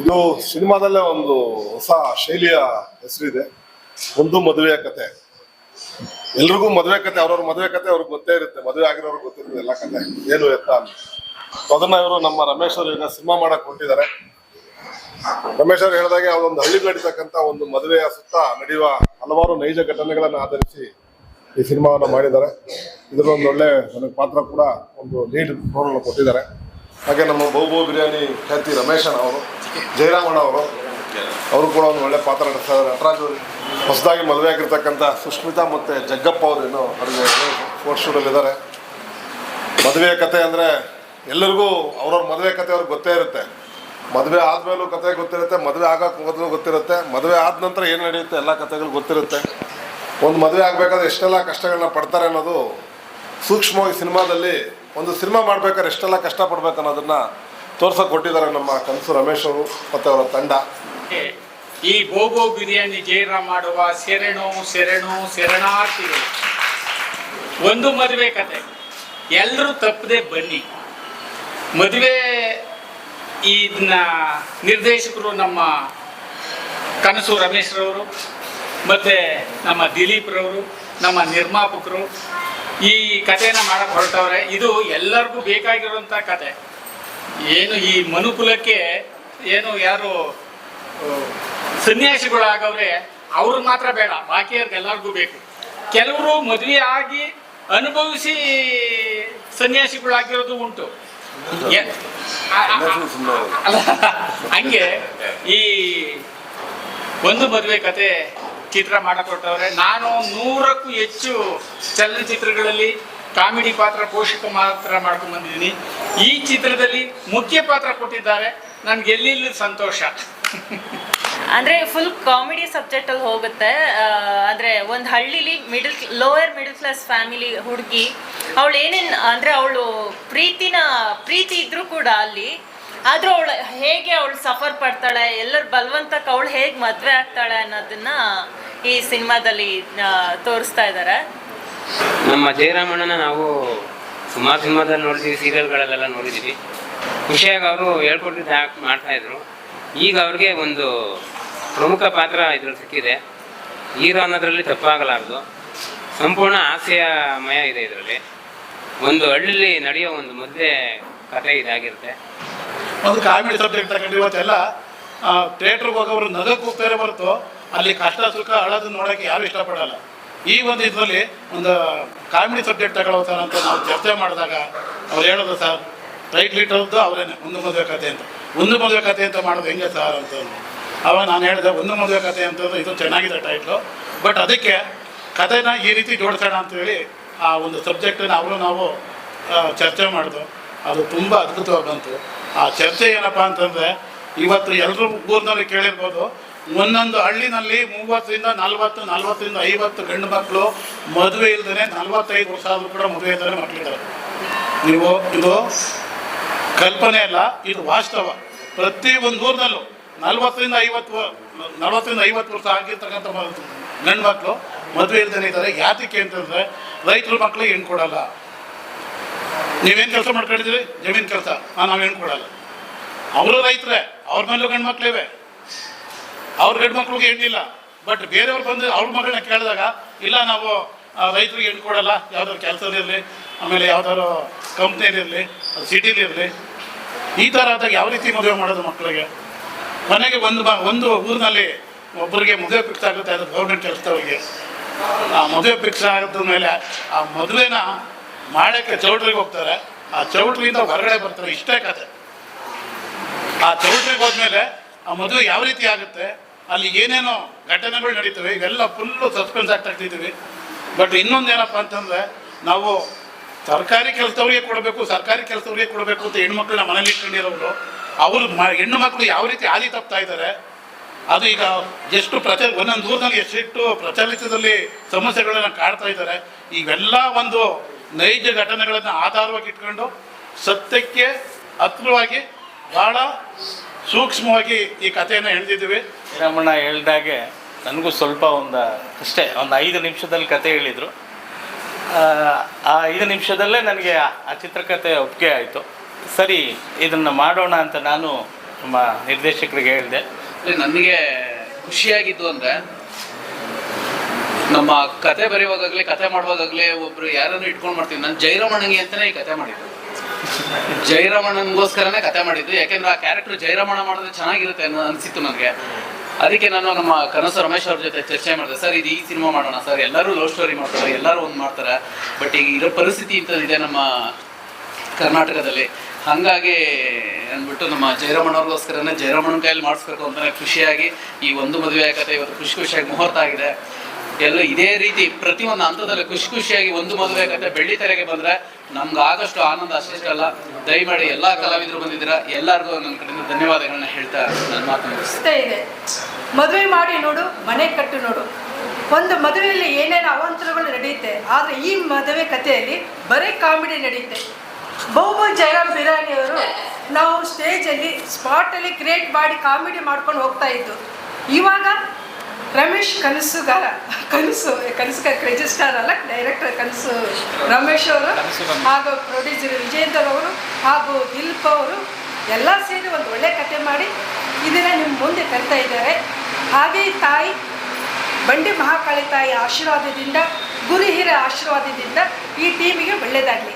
ಇದು ಸಿನಿಮಾದಲ್ಲೇ ಒಂದು ಹೊಸ ಶೈಲಿಯ ಹೆಸರಿದೆ. ಒಂದು ಮದುವೆಯ ಕತೆ. ಎಲ್ರಿಗೂ ಮದುವೆ ಕತೆ, ಅವ್ರವ್ರ ಮದುವೆ ಕತೆ ಅವ್ರಿಗೆ ಗೊತ್ತೇ ಇರುತ್ತೆ. ಮದುವೆ ಆಗಿರೋರ್ಗೆ ಗೊತ್ತಿರುತ್ತೆ ಎಲ್ಲ ಕತೆ. ಏನು ಎತ್ತ ಅಂತ. ಅದನ್ನ ಇವರು ನಮ್ಮ ರಮೇಶ್ ಅವರು ಈಗ ಸಿನಿಮಾ ಮಾಡಕ್ ಹೊಂಟಿದ್ದಾರೆ. ರಮೇಶ್ ಅವರು ಹೇಳಿದಾಗೆ ಅವರೊಂದು ಹಳ್ಳಿ ನಡೀತಕ್ಕಂತ ಒಂದು ಮದುವೆಯ ಸುತ್ತ ನಡೆಯುವ ಹಲವಾರು ನೈಜ ಘಟನೆಗಳನ್ನ ಆಧರಿಸಿ ಈ ಸಿನಿಮಾವನ್ನು ಮಾಡಿದ್ದಾರೆ. ಇದರೊಂದು ಒಳ್ಳೆ ನನಗೆ ಪಾತ್ರ ಕೂಡ ಒಂದು ಲೀಡ್ ರೋಲ್ ಕೊಟ್ಟಿದ್ದಾರೆ. ಹಾಗೆ ನಮ್ಮ ಬೌಬೋ ಬಿರಿಯಾನಿ ಖ್ಯಾತಿ ರಮೇಶನ್ ಅವರು. ಜಯರಾಮಣ್ಣ ಅವರು. ಅವರು ಕೂಡ ಒಂದು ಒಳ್ಳೆ ಪಾತ್ರ ನಡೆಸ್ತಾ ಇದ್ದಾರೆ. ನಟರಾಜ್ ಅವರು ಹೊಸದಾಗಿ ಮದುವೆ ಆಗಿರ್ತಕ್ಕಂಥ ಸುಷ್ಮಿತಾ ಮತ್ತು ಜಗ್ಗಪ್ಪ ಅವರು ಅವರಿಗೆ ಇದ್ದಾರೆ. ಮದುವೆ ಕತೆ ಅಂದರೆ ಎಲ್ಲರಿಗೂ ಅವ್ರವ್ರ ಮದುವೆ ಕತೆ ಅವ್ರಿಗೆ ಗೊತ್ತೇ ಇರುತ್ತೆ. ಮದುವೆ ಆದಮೇಲೂ ಕತೆ ಗೊತ್ತಿರುತ್ತೆ, ಮದುವೆ ಆಗೋಕ್ಕೆ ಮೊದಲು ಗೊತ್ತಿರುತ್ತೆ, ಮದುವೆ ಆದ ನಂತರ ಏನು ನಡೆಯುತ್ತೆ ಎಲ್ಲ ಕತೆಗಳು ಗೊತ್ತಿರುತ್ತೆ. ಒಂದು ಮದುವೆ ಆಗಬೇಕಾದ್ರೆ ಎಷ್ಟೆಲ್ಲ ಕಷ್ಟಗಳನ್ನ ಪಡ್ತಾರೆ ಅನ್ನೋದು ಸೂಕ್ಷ್ಮವಾಗಿ ಸಿನಿಮಾದಲ್ಲಿ ಒಂದು ಸಿನಿಮಾ ಮಾಡಬೇಕಾದ್ರೆ ಎಷ್ಟೆಲ್ಲ ಕಷ್ಟಪಡ್ಬೇಕು ಅನ್ನೋದನ್ನ ತೋರ್ಸಕ್ಕೆ ಕೊಟ್ಟಿದ್ದಾರೆ ನಮ್ಮ ಕನಸು ರಮೇಶ್ ಅವರು ಮತ್ತು ಅವರ ತಂಡ. ಈ ಗೋಗೋ ಬಿರಿಯಾನಿ ಜಯರಾಮ್ ಮಾಡುವ ಸೆರೆಣು ಸೆರೆಣು ಶರಣಾರ್ಥಿಗಳು ಒಂದು ಮದುವೆ ಕತೆ. ಎಲ್ಲರೂ ತಪ್ಪದೆ ಬನ್ನಿ. ಮದುವೆ ಇದನ್ನ ನಿರ್ದೇಶಕರು ನಮ್ಮ ಕನಸು ರಮೇಶ್ರವರು ಮತ್ತು ನಮ್ಮ ದಿಲೀಪ್ರವರು ನಮ್ಮ ನಿರ್ಮಾಪಕರು ಈ ಕಥೆನ ಮಾಡಕ್ಕೆ ಹೊರಟವ್ರೆ. ಇದು ಎಲ್ಲರಿಗೂ ಬೇಕಾಗಿರುವಂಥ ಕತೆ. ಏನು ಈ ಮನುಕುಲಕ್ಕೆ ಏನು ಯಾರು ಸನ್ಯಾಸಿಗಳಾಗವ್ರೆ ಅವ್ರಿಗೆ ಮಾತ್ರ ಬೇಡ ಬಾಕಿಯವ್ರಿಗೆಲ್ಲರಿಗೂ ಬೇಕು. ಕೆಲವರು ಮದುವೆ ಆಗಿ ಅನುಭವಿಸಿ ಸನ್ಯಾಸಿಗಳಾಗಿರೋದು ಉಂಟು. ಹಂಗೆ ಈ ಒಂದು ಮದುವೆ ಕತೆ ಚಿತ್ರ ಮಾಡಿಕೊಟ್ಟವ್ರೆ ನಾನು ನೂರಕ್ಕೂ ಹೆಚ್ಚು ಚಲನಚಿತ್ರಗಳಲ್ಲಿ ಕಾಮಿಡಿ ಪಾತ್ರ ಪೋಷಕ ಮಾತ್ರ ಮಾಡ್ಕೊಂಡು ಬಂದಿದ್ದೀನಿ. ಈ ಚಿತ್ರದಲ್ಲಿ ಮುಖ್ಯ ಪಾತ್ರ ಕೊಟ್ಟಿದ್ದಾರೆ. ನನ್ಗೆ ಎಲ್ಲಿಲ್ಲ ಸಂತೋಷ. ಅಂದ್ರೆ ಫುಲ್ ಕಾಮಿಡಿ ಸಬ್ಜೆಕ್ಟ್ ಅಲ್ಲಿ ಹೋಗುತ್ತೆ. ಅಂದ್ರೆ ಒಂದು ಹಳ್ಳಿಲಿ middle lower middle class family ಹುಡುಗಿ, ಅವಳು ಏನೇನ್, ಅಂದ್ರೆ ಅವಳು ಪ್ರೀತಿನ, ಪ್ರೀತಿ ಇದ್ರೂ ಕೂಡ ಅಲ್ಲಿ, ಆದ್ರೂ ಅವಳು ಹೇಗೆ ಅವಳು ಸಫರ್ ಪಡ್ತಾಳೆ, ಎಲ್ಲರ ಬಲವಂತಕ್ಕೆ ಅವಳು ಹೇಗೆ ಮದ್ವೆ ಆಗ್ತಾಳೆ ಅನ್ನೋದನ್ನ ಈ ಸಿನಿಮಾದಲ್ಲಿ ತೋರಿಸ್ತಾ ಇದ್ದಾರೆ ನಮ್ಮ ಜಯರಾಮಣ್ಣನ ನಾವು ಸುಮಾರು ಸಿನಿಮಾದಲ್ಲಿ ನೋಡಿದ್ದೀವಿ ಸೀರಿಯಲ್ಗಳಲ್ಲೆಲ್ಲ ನೋಡಿದ್ದೀವಿ ಖುಷಿಯಾಗಿ ಅವರು ಹೇಳ್ಕೊಟ್ಟಿದ್ದು ಮಾಡ್ತಾ ಇದ್ರು. ಈಗ ಅವ್ರಿಗೆ ಒಂದು ಪ್ರಮುಖ ಪಾತ್ರ ಇದ್ರಲ್ಲಿ ಸಿಕ್ಕಿದೆ. ಹೀರೋ ಅನ್ನೋದ್ರಲ್ಲಿ ತಪ್ಪಾಗಲಾರದು. ಸಂಪೂರ್ಣ ಹಾಸ್ಯಮಯ ಇದೆ ಇದರಲ್ಲಿ. ಒಂದು ಹಳ್ಳಿಲಿ ನಡೆಯೋ ಒಂದು ಮದುವೆ ಕಥೆ ಇದಾಗಿರುತ್ತೆ. ಒಂದು ಕಾಮಿಡಿ ಸಬ್ಜೆಕ್ಟ್ ತಗೊಂಡು ಇವತ್ತೆಲ್ಲ ಥಿಯೇಟ್ರಿಗೆ ಹೋಗೋರು ನಗಕ್ಕೆ ಹೋಗ್ತಾರೆ ಹೊರತು ಅಲ್ಲಿ ಕಷ್ಟ ಸುಖ ಅಳೋದನ್ನ ನೋಡೋಕೆ ಯಾರು ಇಷ್ಟಪಡಲ್ಲ. ಈ ಒಂದು ಇದರಲ್ಲಿ ಒಂದು ಕಾಮಿಡಿ ಸಬ್ಜೆಕ್ಟ್ ತಗೊಳ್ತಾರೆ ಅಂತ ನಾವು ಚರ್ಚೆ ಮಾಡಿದಾಗ ಅವ್ರು ಹೇಳೋದು ಸರ್, ರೈಟ್ ಲೀಟರ್ದು ಅವರೇನೆ, ಒಂದು ಮದುವೆ ಕತೆ ಅಂತ. ಒಂದು ಮದುವೆ ಕತೆ ಅಂತ ಮಾಡೋದು ಹೆಂಗೆ ಸರ್? ಅಂತ ಅವಾಗ ನಾನು ಹೇಳಿದೆ, ಒಂದು ಮದುವೆ ಕತೆ ಅಂತಂದು ಇದು ಚೆನ್ನಾಗಿದೆ ಟೈಟ್ಲು. ಬಟ್ ಅದಕ್ಕೆ ಕಥೆನ ಈ ರೀತಿ ಜೋಡಿಸೋಣ ಅಂತೇಳಿ ಆ ಒಂದು ಸಬ್ಜೆಕ್ಟನ್ನು ಅವರು ನಾವು ಚರ್ಚೆ ಮಾಡಿದ್ರು ಅದು ತುಂಬ ಅದ್ಭುತವಾಗಿ ಬಂತು. ಆ ಚರ್ಚೆ ಏನಪ್ಪ ಅಂತಂದರೆ, ಇವತ್ತು ಎಲ್ಲರೂ ಊರಿನಲ್ಲಿ ಕೇಳಿರ್ಬೋದು ಒಂದೊಂದು ಹಳ್ಳಿನಲ್ಲಿ ಮೂವತ್ತರಿಂದ ನಲ್ವತ್ತು, ನಲ್ವತ್ತರಿಂದ ಐವತ್ತು ಗಂಡು ಮಕ್ಕಳು ಮದುವೆ ಇಲ್ದೇ ನಲ್ವತ್ತೈದು ವರ್ಷ ಆದರೂ ಕೂಡ ಮದುವೆ ಇಲ್ಲದೇ ಮಕ್ಕಳಿದ್ದಾರೆ ನೀವು ಇದು ಕಲ್ಪನೆ ಅಲ್ಲ, ಇದು ವಾಸ್ತವ. ಪ್ರತಿ ಒಂದು ಊರಿನಲ್ಲೂ ನಲ್ವತ್ತರಿಂದ ಐವತ್ತು ನಲ್ವತ್ತರಿಂದ ಐವತ್ತು ವರ್ಷ ಆಗಿರ್ತಕ್ಕಂಥ ಗಂಡು ಮಕ್ಕಳು ಮದುವೆ ಇಲ್ದೇ ಇದ್ದಾರೆ. ಯಾತಕ್ಕೆ ಅಂತಂದರೆ ರೈತರ ಮಕ್ಕಳಿಗೆ ಹೆಣ್ಣು ಕೊಡಲ್ಲ? ನೀವೇನು ಕೆಲಸ ಮಾಡ್ಕೊಂಡಿದ್ದೀರಿ? ಜಮೀನು ಕೆಲಸ. ನಾವು ಹೆಣ್ಣು ಕೊಡಲ್ಲ? ಅವರು ರೈತರೇ, ಅವ್ರ ಮೇಲೂ ಗಂಡು ಮಕ್ಕಳಿವೆ ಅವ್ರ ಗಂಡು ಮಕ್ಳಿಗೆ ಹೆಣ್ಣಿಲ್ಲ. ಬಟ್ ಬೇರೆಯವ್ರು ಬಂದು ಅವ್ರ ಮಗಳನ್ನ ಕೇಳಿದಾಗ, ಇಲ್ಲ ನಾವು ರೈತರಿಗೆ ಹೆಣ್ಣು ಕೊಡಲ್ಲ, ಯಾವ್ದಾದ್ರು ಕೆಲಸದಿರಲಿ ಆಮೇಲೆ ಯಾವ್ದಾದ್ರು ಕಂಪ್ನಿಲಿರಲಿ ಸಿಟಿಲಿರಲಿ ಈ ಥರ ಆದಾಗ ಯಾವ ರೀತಿ ಮದುವೆ ಮಾಡೋದು ಮಕ್ಕಳಿಗೆ ಮನೆಗೆ ಒಂದು ಬ, ಒಂದು ಊರಿನಲ್ಲಿ ಒಬ್ಬರಿಗೆ ಮದುವೆ ಪಿಕ್ಸ್ ಆಗುತ್ತೆ, ಅದು ಗೌರ್ಮೆಂಟ್ ಕೆಲಸದವರಿಗೆ. ಆ ಮದುವೆ ಫಿಕ್ಸ್ ಆಗದ ಮೇಲೆ ಆ ಮದುವೆನ ಮಾಡೋಕ್ಕೆ ಚೌಟ್ರಿಗೆ ಹೋಗ್ತಾರೆ. ಆ ಚೌಟ್ರಿಯಿಂದ ಹೊರಗಡೆ ಬರ್ತಾರೆ, ಇಷ್ಟೇ ಕತೆ. ಆ ಚೌಟ್ರಿಗೆ ಹೋದ್ಮೇಲೆ ಆ ಮದುವೆ ಯಾವ ರೀತಿ ಆಗುತ್ತೆ? ಅಲ್ಲಿ ಏನೇನೋ ಘಟನೆಗಳು ನಡೀತವೆ, ಇವೆಲ್ಲ ಫುಲ್ಲು ಸಸ್ಪೆನ್ಸ್ ಆಗ್ತಾ ಇರ್ತಿದ್ದೀವಿ ಬಟ್ ಇನ್ನೊಂದೇನಪ್ಪ ಅಂತಂದರೆ, ನಾವು ಸರ್ಕಾರಿ ಕೆಲಸದವ್ರಿಗೆ ಕೊಡಬೇಕು, ಸರ್ಕಾರಿ ಕೆಲಸದವ್ರಿಗೆ ಕೊಡಬೇಕು ಅಂತ ಹೆಣ್ಮಕ್ಳನ್ನ ಮನೇಲಿ ಇಟ್ಕೊಂಡಿರೋರು, ಅವರು ಮ, ಹೆಣ್ಣು ಮಕ್ಕಳು ಯಾವ ರೀತಿ ಹಾದಿ ತಪ್ತಾ ಇದ್ದಾರೆ, ಅದು ಈಗ ಎಷ್ಟು ಪ್ರಚ, ಒಂದೊಂದು ಊರಿನಲ್ಲಿ ಎಷ್ಟೆಷ್ಟು ಪ್ರಚಲಿತದಲ್ಲಿ ಸಮಸ್ಯೆಗಳನ್ನ ಕಾಡ್ತಾ ಇದ್ದಾರೆ, ಇವೆಲ್ಲ ಒಂದು ನೈಜ ಘಟನೆಗಳನ್ನು ಆಧಾರವಾಗಿ ಇಟ್ಕೊಂಡು ಸತ್ಯಕ್ಕೆ ಹತ್ರವಾಗಿ ಭಾಳ ಸೂಕ್ಷ್ಮವಾಗಿ ಈ ಕಥೆಯನ್ನು ಎಳೆದಿದ್ದೀವಿ ಶ್ರೀರಾಮಣ್ಣ ಹೇಳ್ದಾಗೆ ನನಗೂ ಸ್ವಲ್ಪ ಒಂದು, ಅಷ್ಟೇ, ಒಂದು ಐದು ನಿಮಿಷದಲ್ಲಿ ಕತೆ ಹೇಳಿದರು. ಆ ಐದು ನಿಮಿಷದಲ್ಲೇ ನನಗೆ ಆ ಚಿತ್ರಕಥೆ ಒಪ್ಪಿಗೆ ಆಯಿತು. ಸರಿ, ಇದನ್ನು ಮಾಡೋಣ ಅಂತ ನಾನು ನಮ್ಮ ನಿರ್ದೇಶಕರಿಗೆ ಹೇಳಿದೆ. ನನಗೆ ಖುಷಿಯಾಗಿದ್ದು ಅಂದರೆ, ನಮ್ಮ ಕತೆ ಬರೆಯುವಾಗಲೇ ಕತೆ ಮಾಡುವಾಗಲೇ ಒಬ್ರು ಯಾರನ್ನು ಇಟ್ಕೊಂಡು ಮಾಡ್ತೀವಿ ನಾನು ಜೈರಮಣಂಗಿ ಅಂತಲೇ ಈ ಕತೆ ಮಾಡಿದ್ದು. ಜೈರಮಣನ್ಗೋಸ್ಕರನೇ ಕತೆ ಮಾಡಿದ್ದು. ಯಾಕೆಂದ್ರೆ ಆ ಕ್ಯಾರೆಕ್ಟರ್ ಜೈರಮಣ ಮಾಡಿದ್ರೆ ಚೆನ್ನಾಗಿರುತ್ತೆ ಅನ್ನೋ ಅನಿಸಿತ್ತು ನನಗೆ. ಅದಕ್ಕೆ ನಾನು ನಮ್ಮ ಕನಸು ರಮೇಶ್ ಅವ್ರ ಜೊತೆ ಚರ್ಚೆ ಮಾಡಿದೆ, ಸರ್, ಇದು ಈ ಸಿನಿಮಾ ಮಾಡೋಣ, ಸರ್, ಎಲ್ಲರೂ ಲವ್ ಸ್ಟೋರಿ ಮಾಡ್ತಾರೆ, ಎಲ್ಲರೂ ಒಂದು ಮಾಡ್ತಾರೆ, ಬಟ್ ಈಗ ಇರೋ ಪರಿಸ್ಥಿತಿ ಇಂಥದ್ದಿದೆ ನಮ್ಮ ಕರ್ನಾಟಕದಲ್ಲಿ. ಹಾಗಾಗಿ ಅಂದ್ಬಿಟ್ಟು ನಮ್ಮ ಜಯರಾಮಣ್ಣವ್ರಿಗೋಸ್ಕರನೇ ಜಯರಾಮಣ್ಣನ ಕೈಯಲ್ಲಿ ಮಾಡಿಸ್ಬೇಕು ಅಂತ ಖುಷಿಯಾಗಿ ಈ ಒಂದು ಮದುವೆ ಆಗತ್ತೆ ಇವತ್ತು ಖುಷಿ ಖುಷಿಯಾಗಿ ಮುಹೂರ್ತ ಆಗಿದೆ. ಎಲ್ಲ ಇದೇ ರೀತಿ ಪ್ರತಿಯೊಂದು ಹಂತದಲ್ಲಿ ಖುಷಿ ಖುಷಿಯಾಗಿ ಒಂದು ಮದುವೆ ಕತೆ ಬೆಳ್ಳಿ ತೆರೆಗೆ ಬಂದ್ರೆ ನಮ್ಗೆ ಆಗಷ್ಟು ಆನಂದ ಅಷ್ಟಿಷ್ಟಲ್ಲ ದಯಮಾಡಿ ಎಲ್ಲಾ ಕಲಾವಿದರು ಬಂದಿದ್ದೀರಾ, ಎಲ್ಲರಿಗೂ ನನ್ನ ಕಡೆಯಿಂದ ಧನ್ಯವಾದಗಳನ್ನ ಹೇಳ್ತಾ ನನ್ನ ಮಾತು ಇದೆ. ಮದುವೆ ಮಾಡಿ ನೋಡು, ಮನೆ ಕಟ್ಟು ನೋಡು. ಒಂದು ಮದುವೆಯಲ್ಲಿ ಏನೇನು ಅವಾಂತರಗಳು ನಡೆಯುತ್ತೆ, ಆದರೆ ಈ ಮದುವೆ ಕಥೆಯಲ್ಲಿ ಬರೀ ಕಾಮಿಡಿ ನಡೆಯುತ್ತೆ. ಬಹುಬು ಜಯರಾಮ್ ಬಿರಾನಿಯವರು ನಾವು ಸ್ಟೇಜಲ್ಲಿ ಸ್ಪಾಟಲ್ಲಿ ಕ್ರಿಯೇಟ್ ಮಾಡಿ ಕಾಮಿಡಿ ಮಾಡ್ಕೊಂಡು ಹೋಗ್ತಾ ಇದ್ದು. ಇವಾಗ ರಮೇಶ್ ಕನಸುಗಾರ ಕನಸು ಕನಸು ರಿಜಿಸ್ಟಾರ್ ಅಲ್ಲ ಡೈರೆಕ್ಟರ್ ಕನಸು ರಮೇಶ್ ಅವರು ಹಾಗೂ ಪ್ರೊಡ್ಯೂಸರ್ ವಿಜೇಂದರ್ ಅವರು ಹಾಗೂ ದಿಲ್ಪ್ ಅವರು ಎಲ್ಲ ಸೇರಿ ಒಂದು ಒಳ್ಳೆ ಕತೆ ಮಾಡಿ ಇದನ್ನು ನಿಮ್ಮ ಮುಂದೆ ತರ್ತಾ ಇದ್ದಾರೆ. ಹಾಗೆ ತಾಯಿ ಬಂಡಿ ಮಹಾಕಾಳಿ ತಾಯಿ ಆಶೀರ್ವಾದದಿಂದ ಗುರುಹಿರ ಹಿರಿಯ ಆಶೀರ್ವಾದದಿಂದ ಈ ಟೀಮಿಗೆ ಒಳ್ಳೆಯದಾಗಲಿ